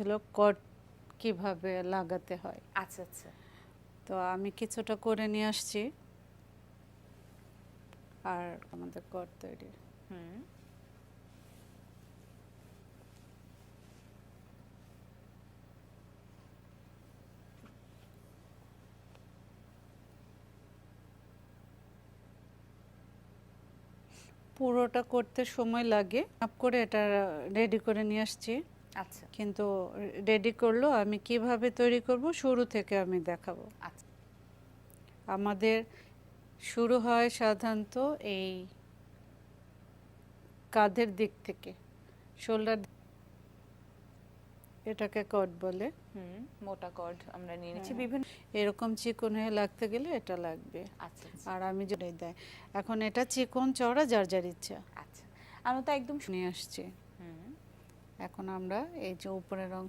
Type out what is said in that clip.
ছিল কট কীভাবে লাগাতে হয়। আচ্ছা আচ্ছা। তো আমি কিছুটা করে নিয়ে আসছি। আর আমাদের কট তৈরি। হুম। পুরোটা করতে সময় লাগে। আপ করে এটা রেডি করে নিয়ে আসছি। আচ্ছা। কিন্তু রেডি করল আমি কীভাবে তৈরি করব শুরু থেকে আমি দেখাবো। আচ্ছা। আমাদের শুরু হয় সাধারণত এই কাঁধের দিক থেকে শোল্ডার এটাকে কট বলে। হুম মোটা কর্ড আমরা নিয়ে নিচ্ছি। হ্যাঁ। বিভিন্ন এরকম চিকন হয়ে লাগতে গেলে এটা লাগবে। আচ্ছা আচ্ছা। আর আমি যদি দেয় এখন এটা চিকন চড়া যার যার ইচ্ছা। আচ্ছা। আমরা তো একদম নিয়ে আসছি। এখন আমরা এই যে উপরের অংশ